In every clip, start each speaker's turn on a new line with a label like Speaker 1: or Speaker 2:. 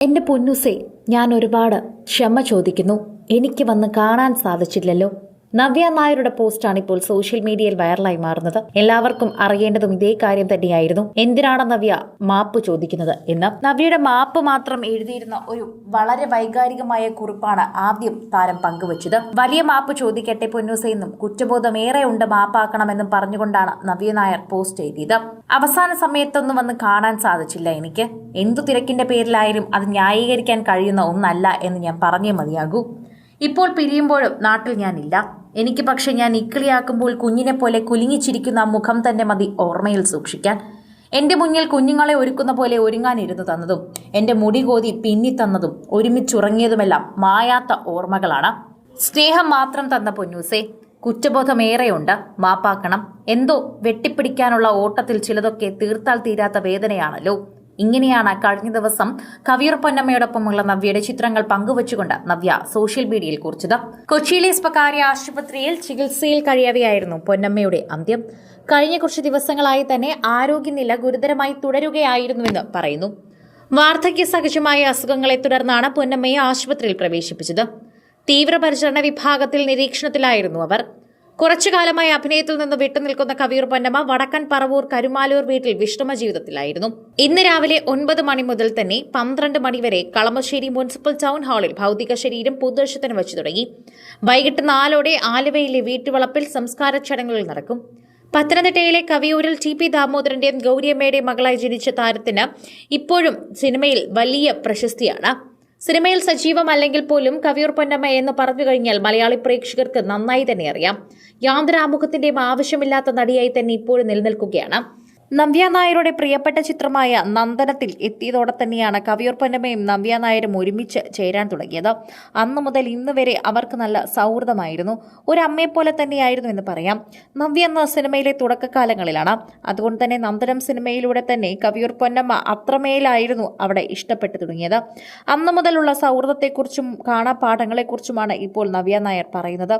Speaker 1: എന്റെ പൊന്നുസേ ഞാൻ ഒരുപാട് ക്ഷമ ചോദിക്കുന്നു. എനിക്ക് വന്ന് കാണാൻ സാധിച്ചില്ലല്ലോ. നവ്യ നായരുടെ പോസ്റ്റാണ് ഇപ്പോൾ സോഷ്യൽ മീഡിയയിൽ വൈറലായി മാറുന്നത്. എല്ലാവർക്കും അറിയേണ്ടതും ഇതേ കാര്യം തന്നെയായിരുന്നു. എന്തിനാണ് നവ്യ മാപ്പ് ചോദിക്കുന്നത് എന്ന്. നവ്യയുടെ മാപ്പ് മാത്രം എഴുതിയിരുന്ന ഒരു വളരെ വൈകാരികമായ കുറിപ്പാണ് ആദ്യം താരം പങ്കുവച്ചത്. വലിയ മാപ്പ് ചോദിക്കട്ടെ പൊന്നൂസെന്നും കുറ്റബോധം ഏറെ ഉണ്ട് മാപ്പാക്കണമെന്നും പറഞ്ഞുകൊണ്ടാണ് നവ്യ നായർ പോസ്റ്റ് എഴുതിയത്. അവസാന സമയത്തൊന്നും വന്ന് കാണാൻ സാധിച്ചില്ല എനിക്ക്. എന്തു തിരക്കിന്റെ പേരിലായാലും അത് ന്യായീകരിക്കാൻ കഴിയുന്ന ഒന്നല്ല എന്ന് ഞാൻ പറഞ്ഞേ മതിയാകൂ. ഇപ്പോൾ പിരിയുമ്പോഴും നാട്ടിൽ ഞാനില്ല. എനിക്ക് പക്ഷെ ഞാൻ ഇക്കിളിയാക്കുമ്പോൾ കുഞ്ഞിനെ പോലെ കുലുങ്ങിച്ചിരിക്കുന്ന മുഖം തന്നെ മതി ഓർമ്മയിൽ സൂക്ഷിക്കാൻ. എന്റെ മുന്നിൽ കുഞ്ഞുങ്ങളെ ഒരുക്കുന്ന പോലെ ഒരുങ്ങാനിരുന്നു തന്നതും എന്റെ മുടി കോതി പിന്നി തന്നതും ഒരുമിച്ചുറങ്ങിയതുമെല്ലാം മായാത്ത ഓർമ്മകളാണ്. സ്നേഹം മാത്രം തന്ന പൊന്നൂസേ കുറ്റബോധമേറെയുണ്ട്. മാപ്പാക്കണം. എന്തോ വെട്ടിപ്പിടിക്കാനുള്ള ഓട്ടത്തിൽ ചിലതൊക്കെ തീർത്താൽ തീരാത്ത വേദനയാണല്ലോ. ഇങ്ങനെയാണ് കഴിഞ്ഞ ദിവസം കവിയൂർ പൊന്നമ്മയോടൊപ്പമുള്ള നവ്യയുടെ ചിത്രങ്ങൾ പങ്കുവച്ചുകൊണ്ട് നവ്യ സോഷ്യൽ മീഡിയയിൽ കുറിച്ചത്. കൊച്ചിയിലെ സ്വകാര്യ ആശുപത്രിയിൽ ചികിത്സയിൽ കഴിയവെയായിരുന്നു പൊന്നമ്മയുടെ അന്ത്യം. കഴിഞ്ഞ കുറച്ച് ദിവസങ്ങളായി തന്നെ ആരോഗ്യനില ഗുരുതരമായി തുടരുകയായിരുന്നുവെന്ന് പറയുന്നു. വാർദ്ധക്യ സഹജമായ അസുഖങ്ങളെ തുടർന്നാണ് പൊന്നമ്മയെ ആശുപത്രിയിൽ പ്രവേശിപ്പിച്ചത്. തീവ്രപരിചരണ വിഭാഗത്തിൽ നിരീക്ഷണത്തിലായിരുന്നു അവർ. കുറച്ചു കാലമായി അഭിനയത്തിൽ നിന്ന് വിട്ടുനിൽക്കുന്ന കവിയൂർ പൊന്നമ്മ വടക്കൻ പറവൂർ കരുമാലൂർ വീട്ടിൽ വിശ്രമ ജീവിതത്തിലായിരുന്നു ഇന്ന് രാവിലെ ഒൻപത് മണി മുതൽ തന്നെ പന്ത്രണ്ട് മണിവരെ കളമശ്ശേരി മുനിസിപ്പൽ ടൗൺ ഹാളിൽ ഭൗതിക ശരീരം പൊതുദർശനത്തിന് വെച്ചു തുടങ്ങി. വൈകിട്ട് നാലോടെ ആലുവയിലെ വീട്ടുവളപ്പിൽ സംസ്കാര ചടങ്ങുകൾ നടക്കും. പത്തനംതിട്ടയിലെ കവിയൂരിൽ ടി പി ദാമോദരന്റെയും ഗൗരിയമ്മയുടെയും മകളായി ജനിച്ച താരത്തിന് ഇപ്പോഴും സിനിമയിൽ വലിയ പ്രശസ്തിയാണ്. സിനിമയിൽ സജീവമല്ലെങ്കിൽ പോലും കവിയൂർ പൊന്നമ്മ എന്ന് പറഞ്ഞു കഴിഞ്ഞാൽ മലയാളി പ്രേക്ഷകർക്ക് നന്നായി തന്നെ അറിയാം. യാന്ത്രാമുഖത്തിന്റെയും ആവശ്യമില്ലാത്ത നടിയായി തന്നെ ഇപ്പോഴും നിലനിൽക്കുകയാണ്. നവ്യ നായരുടെ പ്രിയപ്പെട്ട ചിത്രമായ നന്ദനത്തിൽ എത്തിയതോടെ തന്നെയാണ് കവിയൂർ പൊന്നമ്മയും നവ്യ നായരും ഒരുമിച്ച് ചേരാൻ തുടങ്ങിയത്. അന്ന് മുതൽ ഇന്ന് വരെ അവർക്ക് നല്ല സൗഹൃദമായിരുന്നു. ഒരു അമ്മയെപ്പോലെ തന്നെയായിരുന്നു എന്ന് പറയാം. നവ്യ എന്ന സിനിമയിലെ തുടക്കകാലങ്ങളിലാണ്. അതുകൊണ്ട് തന്നെ നന്ദനം സിനിമയിലൂടെ തന്നെ കവിയൂർ പൊന്നമ്മ അത്രമേലായിരുന്നു അവിടെ ഇഷ്ടപ്പെട്ടു തുടങ്ങിയത്. അന്ന് മുതലുള്ള സൗഹൃദത്തെക്കുറിച്ചും കാണാപാഠങ്ങളെക്കുറിച്ചുമാണ് ഇപ്പോൾ നവ്യ നായർ പറയുന്നത്.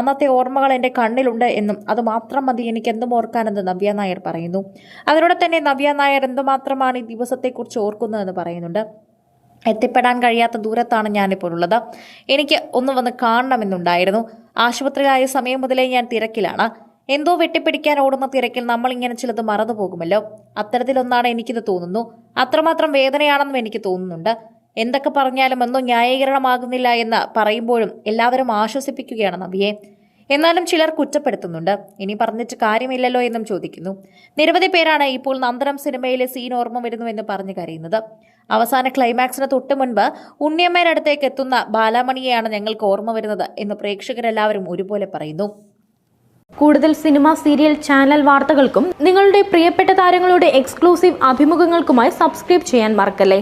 Speaker 1: അന്നത്തെ ഓർമ്മകൾ എന്റെ കണ്ണിലുണ്ട് എന്നും അത് മാത്രം മതി എനിക്ക് എന്തും ഓർക്കാനെന്ന് നവ്യ നായർ പറയുന്നു. അതിലൂടെ തന്നെ നവ്യ നായർ എന്തുമാത്രമാണ് ഈ ദിവസത്തെക്കുറിച്ച് ഓർക്കുന്നതെന്ന് പറയുന്നുണ്ട്. എത്തിപ്പെടാൻ കഴിയാത്ത ദൂരത്താണ് ഞാനിപ്പോൾ ഉള്ളത്. എനിക്ക് ഒന്ന് വന്ന് കാണണമെന്നുണ്ടായിരുന്നു. ആശുപത്രിയിലായ സമയം മുതലേ ഞാൻ തിരക്കിലാണ്. എന്തോ വെട്ടിപ്പിടിക്കാൻ ഓടുന്ന തിരക്കിൽ നമ്മൾ ഇങ്ങനെ ചിലത് മറന്നു പോകുമല്ലോ. അത്തരത്തിലൊന്നാണ് എനിക്കിത് തോന്നുന്നു. അത്രമാത്രം വേദനയാണെന്നും എനിക്ക് തോന്നുന്നുണ്ട്. എന്തൊക്കെ പറഞ്ഞാലും ഒന്നും ന്യായീകരണമാകുന്നില്ല എന്ന് പറയുമ്പോഴും എല്ലാവരും ആശ്വസിപ്പിക്കുകയാണ് നവിയെ എന്നാലും ചിലർ കുറ്റപ്പെടുത്തുന്നുണ്ട്. ഇനി പറഞ്ഞിട്ട് കാര്യമില്ലല്ലോ എന്നും ചോദിക്കുന്നു. നിരവധി പേരാണ് ഇപ്പോൾ നന്ദനം സിനിമയിലെ സീൻ ഓർമ്മ വരുന്നുവെന്ന് പറഞ്ഞു കരയുന്നത്. അവസാന ക്ലൈമാക്സിന് തൊട്ടു മുൻപ് ഉണ്ണിയമ്മേനടുത്തേക്ക് എത്തുന്ന ബാലാമണിയെയാണ് ഞങ്ങൾക്ക് ഓർമ്മ വരുന്നത് എന്ന് പ്രേക്ഷകരെല്ലാവരും ഒരുപോലെ പറയുന്നു.
Speaker 2: കൂടുതൽ സിനിമ സീരിയൽ ചാനൽ വാർത്തകൾക്കും നിങ്ങളുടെ പ്രിയപ്പെട്ട താരങ്ങളുടെ എക്സ്ക്ലൂസീവ് അഭിമുഖങ്ങൾക്കുമായി സബ്സ്ക്രൈബ് ചെയ്യാൻ മറക്കല്ലേ?